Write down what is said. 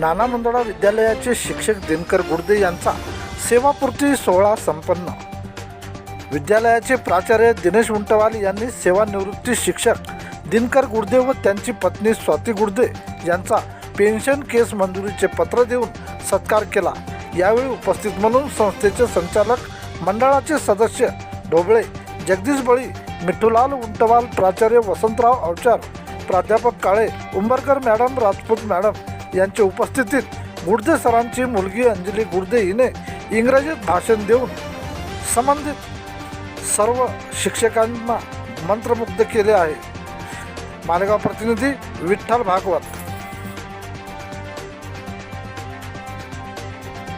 नाना मंदडा विद्यालयाचे शिक्षक दिनकर गुर्दे यांचा सेवापूर्ती सोहळा संपन्न. विद्यालयाचे प्राचार्य दिनेश उंटवाल यांनी सेवानिवृत्ती शिक्षक दिनकर गुर्दे व त्यांची पत्नी स्वाती गुर्दे यांचा पेन्शन केस मंजुरीचे पत्र देऊन सत्कार केला. यावेळी उपस्थित म्हणून संस्थेचे संचालक मंडळाचे सदस्य ढोबळे जगदीश बळी मिठूलाल उंटवाल प्राचार्य वसंतराव अवचार प्राध्यापक काळे उंबरकर मॅडम राजपूत मॅडम यांच्या उपस्थितीत गुर्दे सरांची मुलगी अंजली गुर्दे हिने इंग्रजीत भाषण देऊन संबंधित सर्व शिक्षकांना मंत्रमुग्ध केले आहे. मालेगाव प्रतिनिधी विठ्ठल भागवत.